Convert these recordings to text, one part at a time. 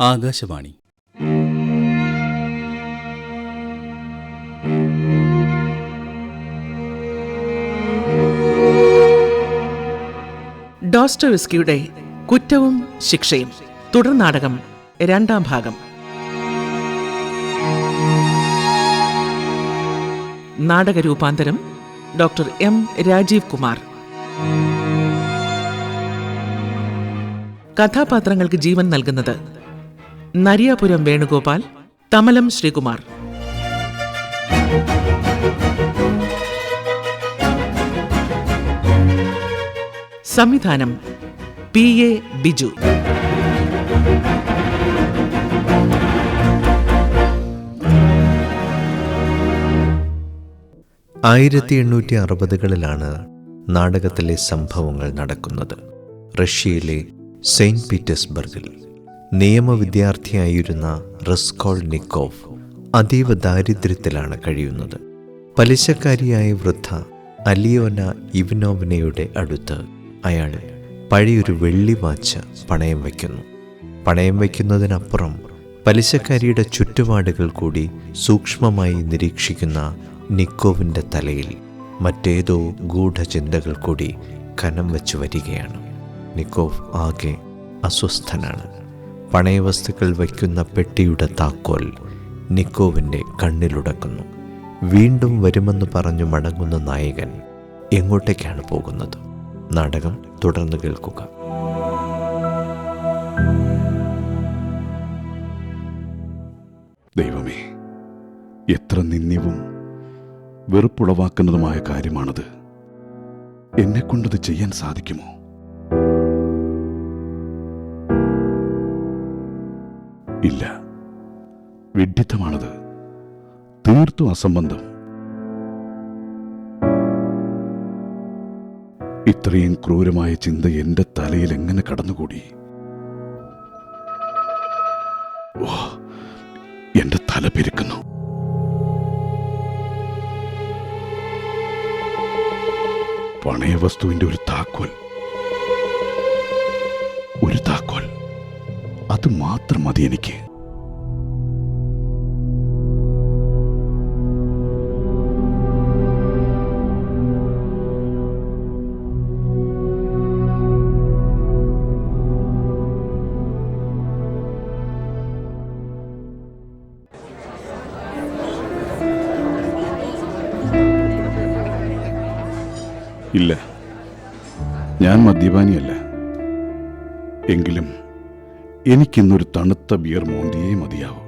ആകാശവാണി. ഡോസ്റ്റോവിസ്കിയുടെ കുറ്റവും ശിക്ഷയും. തുടർനാടകം രണ്ടാം ഭാഗം. നാടകരൂപാന്തരം ഡോക്ടർ എം രാജീവ് കുമാർ. കഥാപാത്രങ്ങൾക്ക് ജീവൻ നൽകുന്നത് നരിയാപുരം വേണുഗോപാൽ തമലം ശ്രീകുമാർ. സംവിധാനം പി എ ബിജു. ആയിരത്തി എണ്ണൂറ്റി അറുപതുകളിലാണ് നാടകത്തിലെ സംഭവങ്ങൾ നടക്കുന്നത്. റഷ്യയിലെ സെയിന്റ് പീറ്റേഴ്സ്ബർഗിൽ. നിയമവിദ്യാർത്ഥിയായിരുന്ന റസ്കോൾ നിക്കോവ് അതീവ ദാരിദ്ര്യത്തിലാണ് കഴിയുന്നത്. പലിശക്കാരിയായ വൃദ്ധ അലിയോന ഇവനോവനയുടെ അടുത്ത് അയാൾ പഴയൊരു വെള്ളി വാച്ച് പണയം വയ്ക്കുന്നു. പണയം വയ്ക്കുന്നതിനപ്പുറം പലിശക്കാരിയുടെ ചുറ്റുപാടുകൾ കൂടി സൂക്ഷ്മമായി നിരീക്ഷിക്കുന്ന നിക്കോവിന്റെ തലയിൽ മറ്റേതോ ഗൂഢചിന്തകൾ കൂടി കനം വച്ചു വരികയാണ്. നിക്കോവ് ആകെ അസ്വസ്ഥനാണ്. പണയവസ്തുക്കൾ വയ്ക്കുന്ന പെട്ടിയുടെ താക്കോൽ നിക്കോവിന്റെ കണ്ണിലുടക്കുന്നു. വീണ്ടും വരുമെന്ന് പറഞ്ഞു മടങ്ങുന്ന നായകൻ എങ്ങോട്ടേക്കാണ് പോകുന്നത്? നാടകം തുടർന്ന് കേൾക്കുക. ദൈവമേ എത്ര നിന്ദ്യവും വെറുപ്പുളവാക്കുന്നതുമായ കാര്യമാണത്. എന്നെക്കൊണ്ടത് ചെയ്യാൻ സാധിക്കുമോ? ഇല്ല. വിഡ്ഢിത്തമാണത്. തീർത്തും അസംബന്ധം. ഇത്രയും ക്രൂരമായ ചിന്ത എന്റെ തലയിൽ എങ്ങനെ കടന്നുകൂടി? എന്റെ തല പെരുക്കുന്നു. പണയവസ്തുവിന്റെ ഒരു താക്കോൽ. ഒരു താക്കോൽ. അത് മാത്രം മതി എനിക്ക്. ഇല്ല. ഞാൻ മദ്യപാനിയല്ല. എങ്കിലും എനിക്കിന്നൊരു തണുത്ത ബിയർ മോന്തിയേ മതിയാവൂ.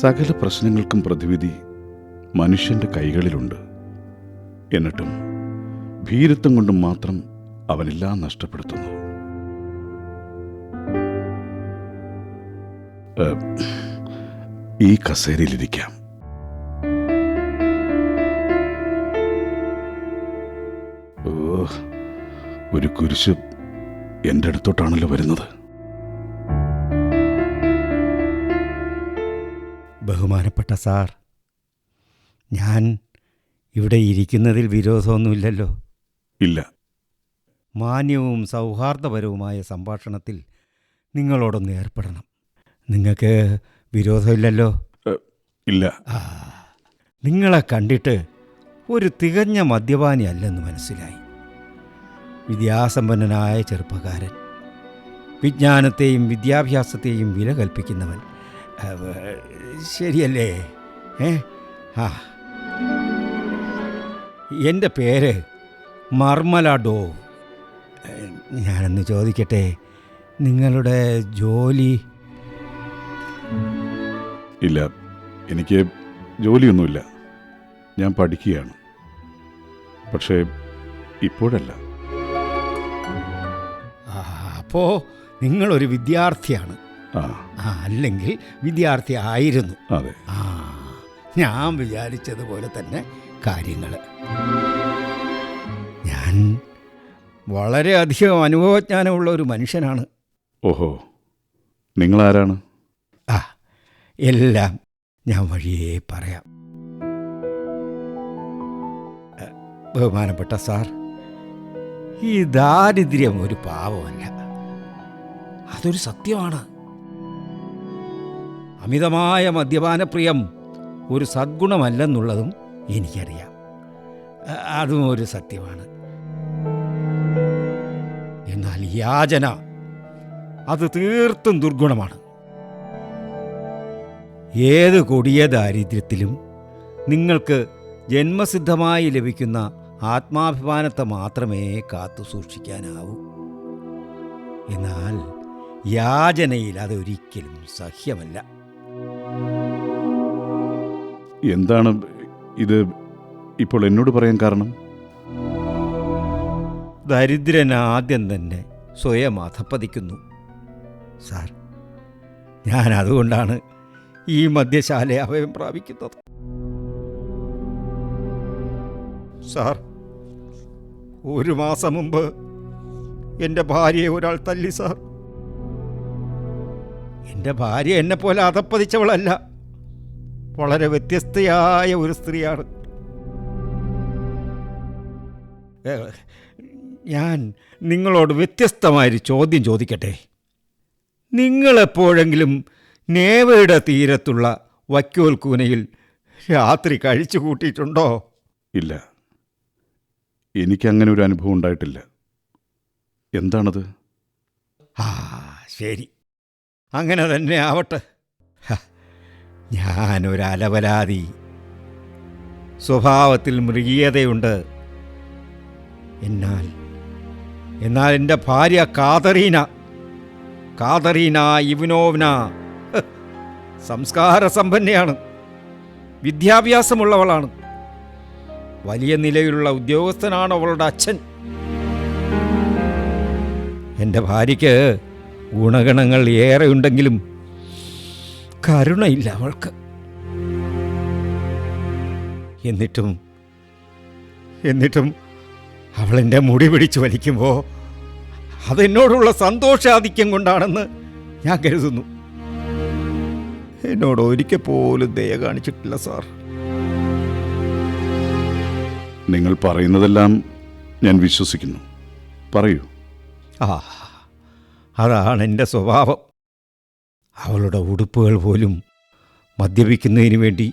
സകല പ്രശ്നങ്ങൾക്കും പ്രതിവിധി മനുഷ്യന്റെ കൈകളിലുണ്ട്. എന്നിട്ടും ഭീരുത്വം കൊണ്ടും മാത്രം അവനെല്ലാം നഷ്ടപ്പെടുത്തുന്നു. ഈ കസേരയിലിരിക്കാം. ഒരു കുരിശ് എന്റെ അടുത്തോട്ടാണല്ലോ വരുന്നത്. ബഹുമാനപ്പെട്ട സാർ ഞാൻ ഇവിടെ ഇരിക്കുന്നതിൽ വിരോധമൊന്നുമില്ലല്ലോ. ഇല്ല. മാന്യവും സൗഹാർദ്ദപരവുമായ സംഭാഷണത്തിൽ നിങ്ങളോടൊന്ന് ഏർപ്പെടണം. നിങ്ങൾക്ക് വിരോധമില്ലല്ലോ? ഇല്ല. നിങ്ങളെ കണ്ടിട്ട് ഒരു തികഞ്ഞ മദ്യപാനി അല്ലെന്ന് മനസ്സിലായി. വിദ്യാസമ്പന്നനായ ചെറുപ്പക്കാരൻ. വിജ്ഞാനത്തെയും വിദ്യാഭ്യാസത്തെയും വില കൽപ്പിക്കുന്നവൻ. ശരിയല്ലേ? ഏ? ആ എന്റെ പേര് മർമല ഡോ. ഞാനൊന്ന് ചോദിക്കട്ടെ നിങ്ങളുടെ ജോലി? ഇല്ല എനിക്ക് ജോലിയൊന്നുമില്ല. ഞാൻ പഠിക്കുകയാണ്. പക്ഷേ ഇപ്പോഴല്ല. അപ്പോൾ നിങ്ങളൊരു വിദ്യാർത്ഥിയാണ്. ആ. അല്ലെങ്കിൽ വിദ്യാർത്ഥി ആയിരുന്നു. ആ ഞാൻ വിചാരിച്ചതുപോലെ തന്നെ കാര്യങ്ങൾ ഞാൻ വളരെയധികം അനുഭവജ്ഞാനമുള്ള ഒരു മനുഷ്യനാണ്. ഓഹോ. നിങ്ങളാരാണ്? ആ എല്ലാം ഞാൻ വഴിയേ പറയാം. ബഹുമാനപ്പെട്ട സാർ ഈ ദാരിദ്ര്യം ഒരു പാവമല്ല. അതൊരു സത്യമാണ്. അമിതമായ മദ്യപാനപ്രിയം ഒരു സദ്ഗുണമല്ലെന്നുള്ളതും എനിക്കറിയാം. അതും ഒരു സത്യമാണ്. എന്നാൽ യാചന അത് തീർത്തും ദുർഗുണമാണ്. ഏത് കൊടിയ ദാരിദ്ര്യത്തിലും നിങ്ങൾക്ക് ജന്മസിദ്ധമായി ലഭിക്കുന്ന ആത്മാഭിമാനത്തെ മാത്രമേ കാത്തു സൂക്ഷിക്കാനാവൂ. എന്നാൽ യാചനയിൽ അതൊരിക്കലും സഹ്യമല്ല. എന്താണ് ഇത് ഇപ്പോൾ എന്നോട് പറയാൻ കാരണം? ദരിദ്രൻ ആദ്യം തന്നെ സ്വയം അധപ്പതിക്കുന്നു സാർ ഞാൻ അതുകൊണ്ടാണ് ഈ മദ്യശാല അഭയം പ്രാപിക്കുന്നത്. സാർ ഒരു മാസം മുമ്പ് എന്റെ ഭാര്യയെ ഒരാൾ തല്ലി സാർ. എന്റെ ഭാര്യ എന്നെ പോലെ അതപ്പതിച്ചവളല്ല വളരെ വ്യത്യസ്തയായ ഒരു സ്ത്രീയാണ്. ഞാൻ നിങ്ങളോട് വ്യത്യസ്തമായൊരു ചോദ്യം ചോദിക്കട്ടെ? നിങ്ങളെപ്പോഴെങ്കിലും നേവയുടെ തീരത്തുള്ള വക്കോൽ കൂനയിൽ രാത്രി കഴിച്ചു കൂട്ടിയിട്ടുണ്ടോ? ഇല്ല. എനിക്കങ്ങനെ ഒരു അനുഭവം ഉണ്ടായിട്ടില്ല. എന്താണത്? ആ ശരി. അങ്ങനെ തന്നെ ആവട്ടെ. ഞാനൊരലവലാതി. സ്വഭാവത്തിൽ മൃഗീയതയുണ്ട്. എന്നാൽ എന്നാൽ എന്റെ ഭാര്യ കാതറീന. കാതറീന ഇവനോവന. സംസ്കാര സമ്പന്നയാണ് വിദ്യാഭ്യാസമുള്ളവളാണ്. വലിയ നിലയിലുള്ള ഉദ്യോഗസ്ഥനാണ് അവളുടെ അച്ഛൻ. എന്റെ ഭാര്യയ്ക്ക് ഗുണഗണങ്ങൾ ഏറെ ഉണ്ടെങ്കിലും കരുണയില്ല അവൾക്ക്. എന്നിട്ടും എന്നിട്ടും അവൾ എന്റെ മുടി പിടിച്ചു വലിക്കുമ്പോൾ അതെന്നോടുള്ള സന്തോഷാധിക്യം കൊണ്ടാണെന്ന് ഞാൻ കരുതുന്നു. എന്നോട് ഒരിക്കൽ പോലും ദയ കാണിച്ചിട്ടില്ല സാർ. നിങ്ങൾ പറയുന്നതെല്ലാം ഞാൻ വിശ്വസിക്കുന്നു. പറയൂ. ആ അതാണ് എന്റെ സ്വഭാവം. അവളുടെ ഉടുപ്പുകൾ പോലും മദ്യപിക്കുന്നതിന് വേണ്ടി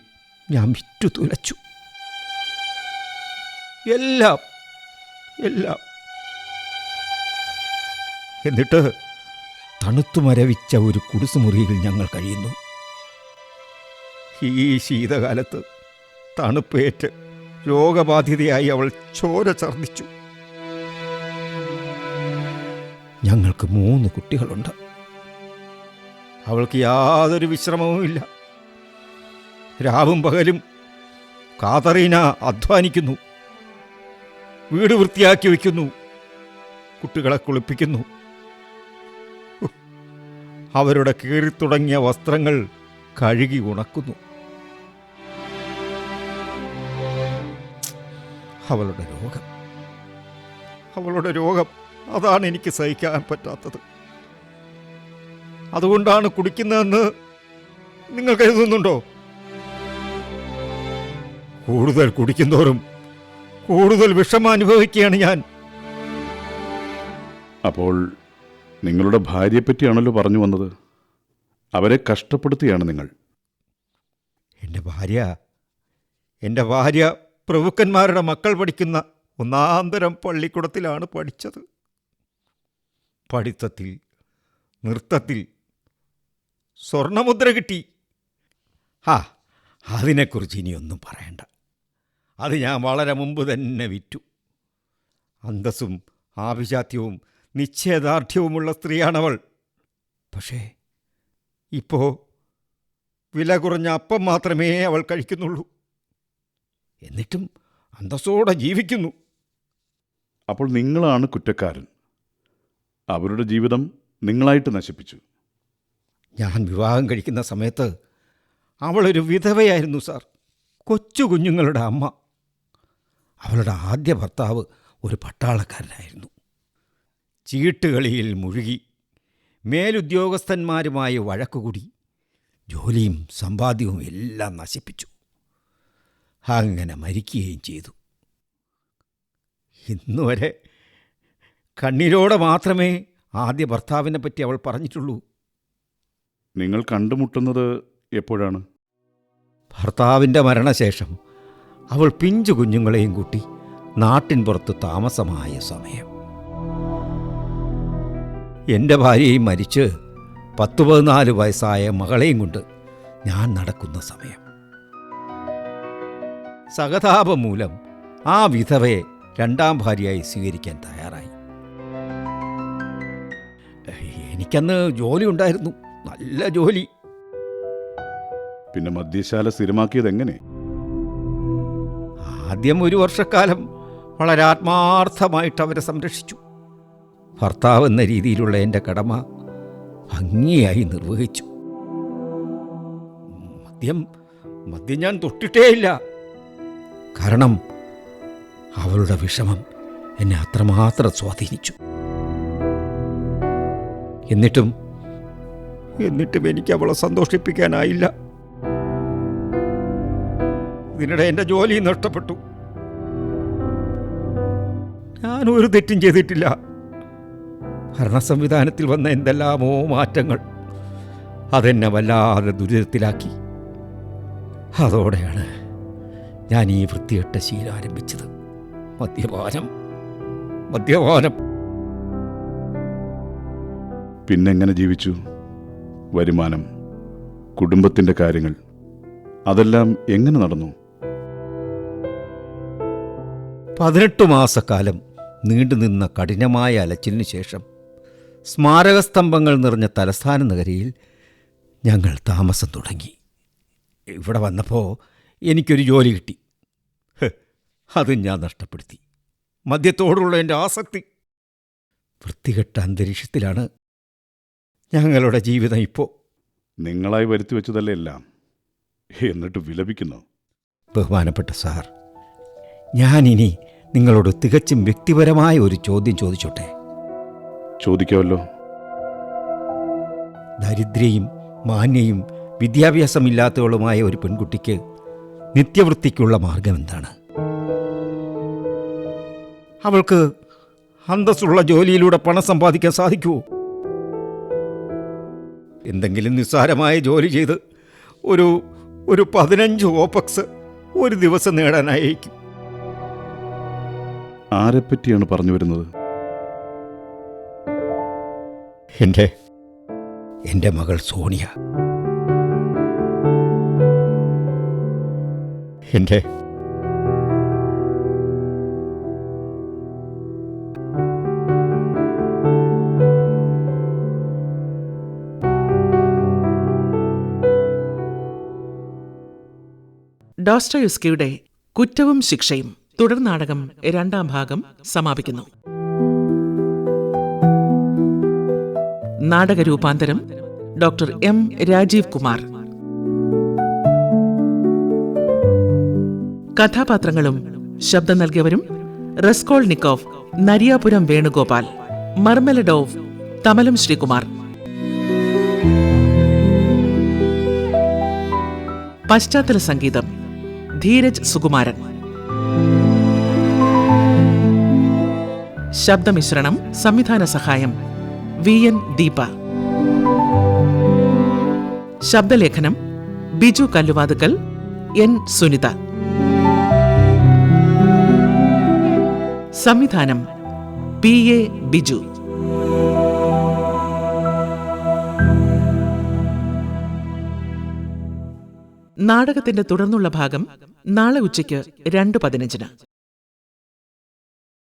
ഞാൻ വിറ്റു തുലച്ചു. എല്ലാം എല്ലാം. എന്നിട്ട് തണുത്തു മരവിച്ച ഒരു കുടിസുമുറിയിൽ ഞങ്ങൾ കഴിയുന്നു. ഈ ശീതകാലത്ത് തണുപ്പേറ്റ് രോഗബാധിതയായി അവൾ ചോര ഛർദ്ദിച്ചു. ഞങ്ങൾക്ക് മൂന്ന് കുട്ടികളുണ്ട്. അവൾക്ക് യാതൊരു വിശ്രമവുമില്ല. രാവും പകലും കാതറീന അധ്വാനിക്കുന്നു. വീട് വൃത്തിയാക്കി വയ്ക്കുന്നു. കുട്ടികളെ കുളിപ്പിക്കുന്നു. അവരുടെ കീറിത്തുടങ്ങിയ വസ്ത്രങ്ങൾ കഴുകി ഉണക്കുന്നു. അവളുടെ രോഗം. അവളുടെ രോഗം. അതാണ് എനിക്ക് സഹിക്കാൻ പറ്റാത്തത്. അതുകൊണ്ടാണ് കുടിക്കുന്നതെന്ന് നിങ്ങൾ കരുതുന്നുണ്ടോ? കൂടുതൽ കുടിക്കുന്നവരും കൂടുതൽ വിഷമം അനുഭവിക്കുകയാണ് ഞാൻ. അപ്പോൾ നിങ്ങളുടെ ഭാര്യയെ ഭാര്യയെപ്പറ്റിയാണല്ലോ പറഞ്ഞു വന്നത്. അവരെ കഷ്ടപ്പെടുത്തിയാണ് നിങ്ങൾ. എന്റെ ഭാര്യ എന്റെ ഭാര്യ പ്രഭുക്കന്മാരുടെ മക്കൾ പഠിക്കുന്ന ഒന്നാന്തരം പള്ളിക്കൂടത്തിലാണ് പഠിച്ചത്. പഠിത്തത്തിൽ നൃത്തത്തിൽ സ്വർണമുദ്ര കിട്ടി. ആ അതിനെക്കുറിച്ച് ഇനിയൊന്നും പറയണ്ട. അത് ഞാൻ വളരെ മുമ്പ് തന്നെ വിറ്റു. അന്തസ്സും ആഭിജാത്യവും നിശ്ചയദാർഢ്യവുമുള്ള സ്ത്രീയാണവൾ. പക്ഷേ ഇപ്പോൾ വില കുറഞ്ഞ അപ്പം മാത്രമേ അവൾ കഴിക്കുന്നുള്ളൂ. എന്നിട്ടും അന്തസ്സോടെ ജീവിക്കുന്നു. അപ്പോൾ നിങ്ങളാണ് കുറ്റക്കാരൻ. അവരുടെ ജീവിതം നിങ്ങളായിട്ട് നശിപ്പിച്ചു. ഞാൻ വിവാഹം കഴിക്കുന്ന സമയത്ത് അവളൊരു വിധവയായിരുന്നു സാർ. കൊച്ചു കുഞ്ഞുങ്ങളുടെ അമ്മ. അവളുടെ ആദ്യ ഭർത്താവ് ഒരു പട്ടാളക്കാരനായിരുന്നു. ചീട്ടുകളിയിൽ മുഴുകി മേലുദ്യോഗസ്ഥന്മാരുമായി വഴക്കുകൂടി ജോലിയും സമ്പാദ്യവും എല്ലാം നശിപ്പിച്ചു. അങ്ങനെ മരിക്കുകയും ചെയ്തു. ഇന്നുവരെ കണ്ണീരോടെ മാത്രമേ ആദ്യ ഭർത്താവിനെ പറ്റി അവൾ പറഞ്ഞിട്ടുള്ളൂ. നിങ്ങൾ കണ്ടുമുട്ടുന്നത് എപ്പോഴാണ്? ഭർത്താവിന്റെ മരണശേഷം അവൾ പിഞ്ചു കുഞ്ഞുങ്ങളെയും കൂട്ടി നാട്ടിൻ പുറത്ത് താമസമായ സമയം. എന്റെ ഭാര്യയും മരിച്ച് പത്ത് പതിനാല് വയസ്സായ മകളെയും കൊണ്ട് ഞാൻ നടക്കുന്ന സമയം. സഹതാപം മൂലം ആ വിധവയെ രണ്ടാം ഭാര്യയായി സ്വീകരിക്കാൻ തയ്യാറായി. എനിക്കന്ന് ജോലി ഉണ്ടായിരുന്നു നല്ല ജോലി. പിന്നെ മദ്യശാല സ്ഥിരമാക്കിയത് എങ്ങനെ ആദ്യം ഒരു വർഷക്കാലം വളരെ ആത്മാർത്ഥമായിട്ട് അവരെ സംരക്ഷിച്ചു. ഭർത്താവ് എന്ന രീതിയിലുള്ള എന്റെ കടമ ഭംഗിയായി നിർവഹിച്ചു. മദ്യം മദ്യം ഞാൻ തൊട്ടിട്ടേയില്ല. കാരണം അവളുടെ വിഷമം എന്നെ അത്രമാത്രം സ്വാധീനിച്ചു. എന്നിട്ടും എന്നിട്ടും എനിക്ക് അവളെ സന്തോഷിപ്പിക്കാനായില്ല. ഇതിനിടെ എന്റെ ജോലി നഷ്ടപ്പെട്ടു. ഞാൻ ഒരു തെറ്റും ചെയ്തിട്ടില്ല. ഭരണ സംവിധാനത്തിൽ വന്ന എന്തെല്ലാമോ മാറ്റങ്ങൾ അതെന്നെ വല്ലാതെ ദുരിതത്തിലാക്കി. അതോടെയാണ് ഞാൻ ഈ വൃത്തികെട്ട ശീലം ആരംഭിച്ചത്. മദ്യപാനം. മദ്യപാനം. പിന്നെങ്ങനെ ജീവിച്ചു? വരുമാനം കുടുംബത്തിന്റെ കാര്യങ്ങൾ അതെല്ലാം എങ്ങനെ നടന്നു? പതിനെട്ട് മാസക്കാലം നീണ്ടുനിന്ന കഠിനമായ അലച്ചിലിന് ശേഷം സ്മാരകസ്തംഭങ്ങൾ നിറഞ്ഞ തലസ്ഥാന നഗരിയിൽ ഞങ്ങൾ താമസം തുടങ്ങി. ഇവിടെ വന്നപ്പോൾ എനിക്കൊരു ജോലി കിട്ടി. അത് ഞാൻ നഷ്ടപ്പെടുത്തി. മദ്യത്തോടുള്ള എന്റെ ആസക്തി. വൃത്തികെട്ട അന്തരീക്ഷത്തിലാണ് ഞങ്ങളുടെ ജീവിതം ഇപ്പോൾ നിങ്ങളായി വരുത്തി വെച്ചതല്ലേ എല്ലാം? എന്നിട്ട് വിലപിക്കുന്നു. ബഹുമാനപ്പെട്ട സാർ ഞാനിനി നിങ്ങളോട് തികച്ചും വ്യക്തിപരമായ ഒരു ചോദ്യം ചോദിച്ചോട്ടെ? ചോദിക്കാമല്ലോ. ദരിദ്രയും മാന്യയും വിദ്യാഭ്യാസമില്ലാത്തവളുമായ ഒരു പെൺകുട്ടിക്ക് നിത്യവൃത്തിക്കുള്ള മാർഗം എന്താണ്? അവൾക്ക് അന്തസ്സുള്ള ജോലിയിലൂടെ പണം സമ്പാദിക്കാൻ സാധിക്കുമോ? എന്തെങ്കിലും നിസ്സാരമായ ജോലി ചെയ്ത് ഒരു ഒരു പതിനഞ്ച് ഓപ്പക്സ് ഒരു ദിവസം നേടാനായിരിക്കും ആരെപ്പറ്റിയാണ് പറഞ്ഞു വരുന്നത്? എന്റെ എന്റെ മകൾ സോണിയ. എന്റെ ഡോസ്റ്റോയുസ്കിയുടെ കുറ്റവും ശിക്ഷയും തുടർ നാടകം രണ്ടാം ഭാഗം സമാപിക്കുന്നു. നാടക രൂപാന്തരം ഡോക്ടർ എം രാജീവ് കുമാർ. കഥാപാത്രങ്ങളും ശബ്ദം നൽകിയവരും Raskolnikov Nariyapuram Venugopal Marmeladov Thamalam Sreekumar. പശ്ചാത്തല സംഗീതം ധീരജ് സുകുമാരൻ. ശബ്ദമിശ്രണം സംവിധാന സഹായം വി എൻ ദീപ. ശബ്ദലേഖനം ബിജു കല്ലുവാതുക്കൽ എൻ സുനിത. സംവിധാനം പി എ ബിജു. നാടകത്തിന്റെ തുടർന്നുള്ള ഭാഗം നാളെ ഉച്ചയ്ക്ക് രണ്ട് പതിനഞ്ചിന്.